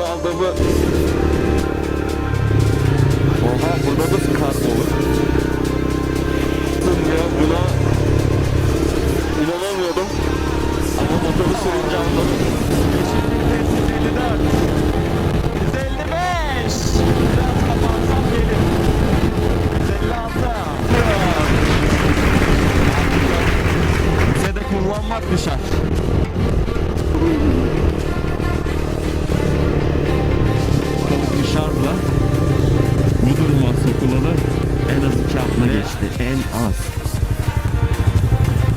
boşa aldığımı... Oha burada nasıl kar olur? Ya buna inanamıyordum. Ama motoru sürünce anladım. Az.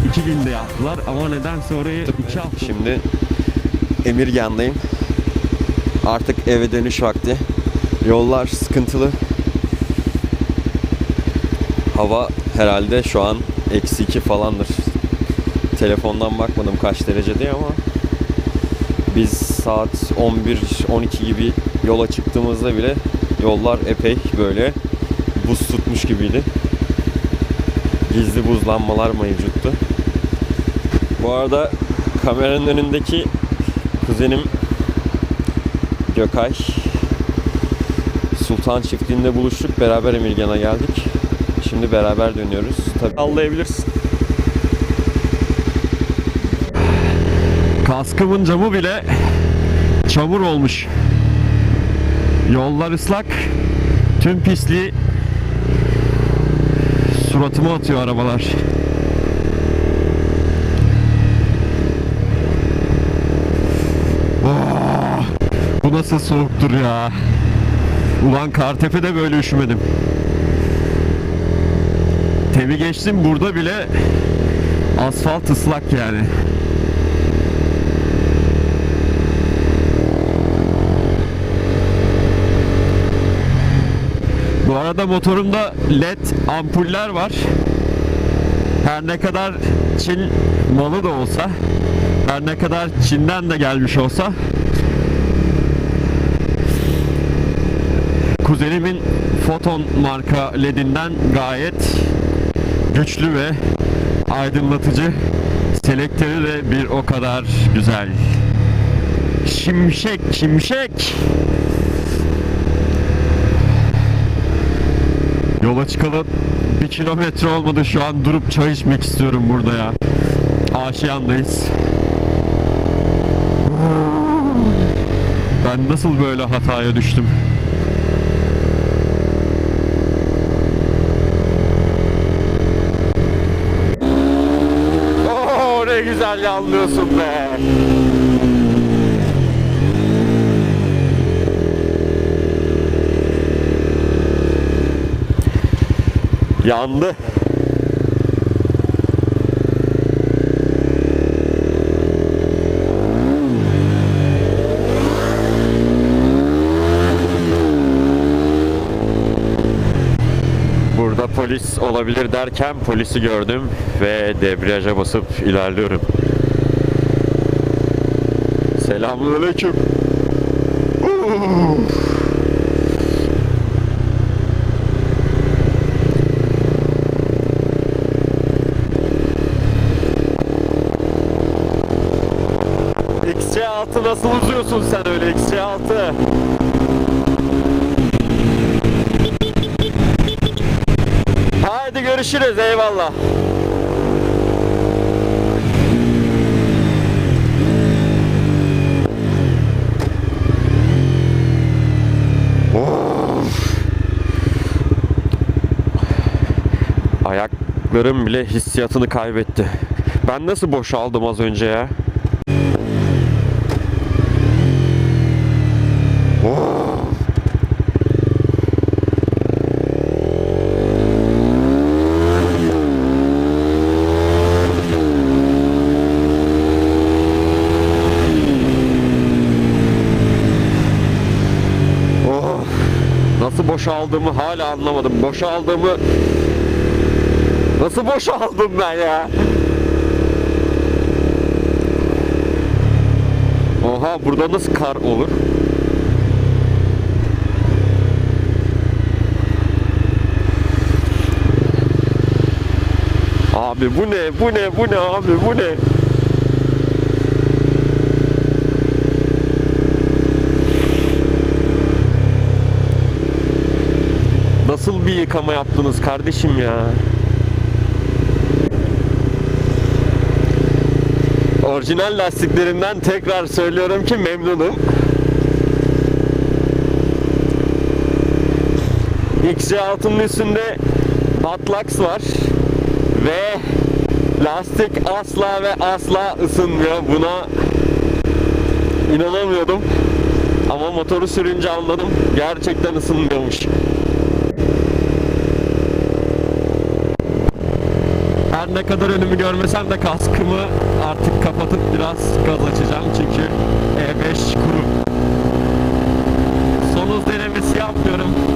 İki günde yaptılar ama nedense orayı iki hafta... Şimdi Emirgan'dayım. Artık eve dönüş vakti. Yollar sıkıntılı. Hava herhalde şu an eksi iki falandır. Telefondan bakmadım kaç derece diye ama biz saat 11-12 gibi yola çıktığımızda bile yollar epey böyle buz tutmuş gibiydi. Gizli buzlanmalar mevcuttu. Bu arada kameranın önündeki kuzenim Gökay Sultan çiftliğinde buluştuk. Beraber Emirgan'a geldik. Şimdi beraber dönüyoruz. Tabii sallayabilirsin. Kaskımın camı bile çamur olmuş. Yollar ıslak. Tüm pisliği suratıma atıyor arabalar. Oh, bu nasıl soğuktur ya. Ulan Kartepe'de böyle üşümedim. Tevi geçtim burada bile asfalt ıslak yani. Arada motorumda led ampuller var. Her ne kadar Çin malı da olsa, her ne kadar Çin'den de gelmiş olsa kuzenimin Photon marka ledinden gayet güçlü ve aydınlatıcı selektörü de bir o kadar güzel. Şimşek, şimşek. Yola çıkalı bir kilometre olmadı şu an durup çay içmek istiyorum burada ya. Aşiyan'dayız. Ben nasıl böyle hataya düştüm? Oo ne güzel yanlıyorsun be. Yandı. Burada polis olabilir derken polisi gördüm ve debriyaja basıp ilerliyorum. Selamünaleyküm. Uf. Nasıl uzuyorsun sen öyle XC6? Haydi görüşürüz eyvallah. Ayaklarım bile hissiyatını kaybetti. Ben nasıl boşaldım az önce ya? Oh, boşaldığımı hala anlamadım. Boşaldığımı nasıl boşaldım ben ya? Oha burada nasıl kar olur? Abi bu ne? Bu ne? Bu ne abi? Bu ne? Bir yıkama yaptınız kardeşim ya. Orijinal lastiklerinden tekrar söylüyorum ki memnunum. XC6'nın üstünde Batlax var ve lastik asla ve asla ısınmıyor. Buna inanamıyordum. Ama motoru sürünce anladım. Gerçekten ısınmıyormuş. Her ne kadar önümü görmesem de kaskımı artık kapatıp biraz gaz açacağım çünkü E5 kuru. Son hız denemesi yapmıyorum.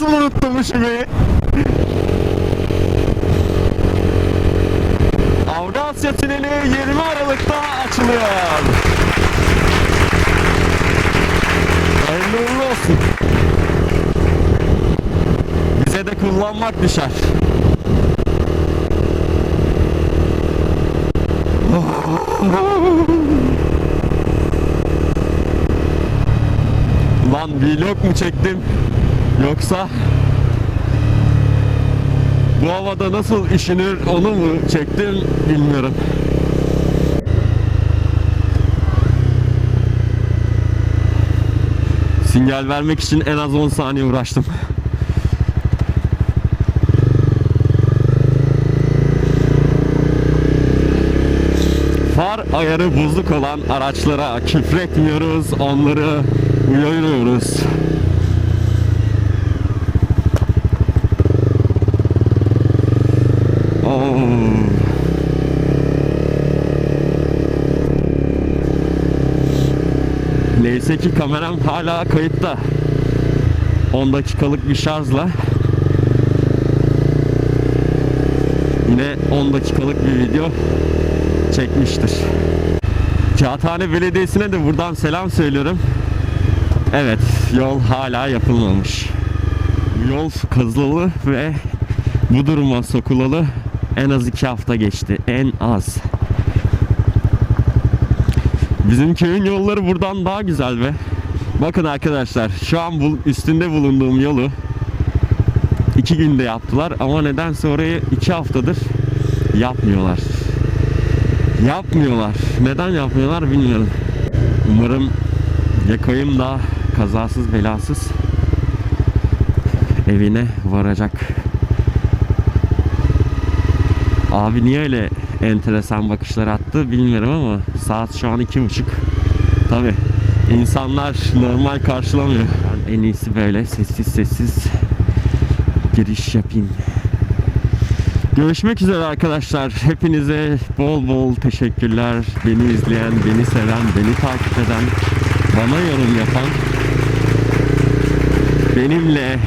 Nasıl unuttum üşümeyi? Avrasya Tüneli 20 Aralık'ta açılıyor. Hayırlı uğurlu olsun. Bize de kullanmak düşer. Lan vlog mu çektim yoksa bu havada nasıl işinir onu mu çektim bilmiyorum. Sinyal vermek için en az 10 saniye uğraştım. Far ayarı bozuk olan araçlara küfretmiyoruz, onları uyarıyoruz. Neyse ki kameram hala kayıtta. 10 dakikalık bir şarjla yine 10 dakikalık bir video çekmiştir. Kağıthane Belediyesi'ne de buradan selam söylüyorum. Evet, yol hala yapılmamış. Yol kazılı ve bu duruma sokulalı en az iki hafta geçti. En az. Bizim köyün yolları buradan daha güzel be. Bakın arkadaşlar şu an bul- üstünde bulunduğum yolu iki günde yaptılar ama nedense orayı iki haftadır yapmıyorlar. Yapmıyorlar. Neden yapmıyorlar bilmiyorum. Umarım yakayım da kazasız belasız evine varacak. Abi niye öyle enteresan bakışlar attı bilmiyorum ama saat şu an iki buçuk. Tabi insanlar normal karşılamıyor. Ben en iyisi böyle sessiz sessiz giriş yapayım. Görüşmek üzere arkadaşlar. Hepinize bol bol teşekkürler. Beni izleyen, beni seven, beni takip eden, bana yorum yapan, benimle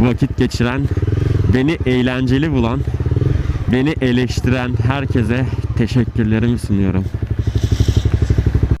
vakit geçiren, beni eğlenceli bulan, beni eleştiren herkese teşekkürlerimi sunuyorum.